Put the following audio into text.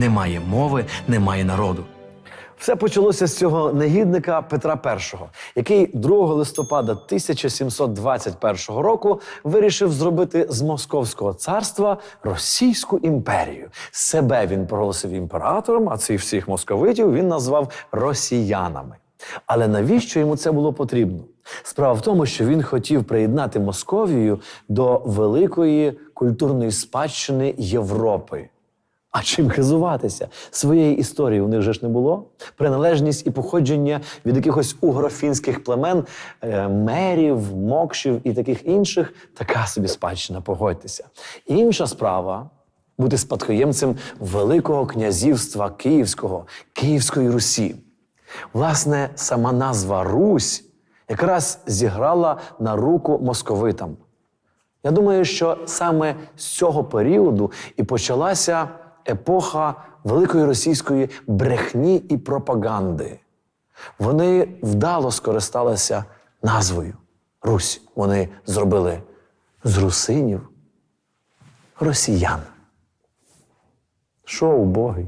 Немає мови, немає народу. Все почалося з цього негідника Петра І, який 2 листопада 1721 року вирішив зробити з Московського царства Російську імперію. Себе він проголосив імператором, а цих всіх московитів він назвав росіянами. Але навіщо йому це було потрібно? Справа в тому, що він хотів приєднати Московію до великої культурної спадщини Європи. А чим хизуватися? Своєї історії у них же ж не було. Приналежність і походження від якихось угрофінських племен, е, мерів, мокшів і таких інших така собі спадщина, погодьтеся. Інша справа бути спадкоємцем Великого князівства Київського, Київської Русі. Власне, сама назва Русь якраз зіграла на руку московитам. Я думаю, що саме з цього періоду і почалася епоха великої російської брехні і пропаганди. Вони вдало скористалися назвою Русь. Вони зробили з русинів росіян. Що убогий?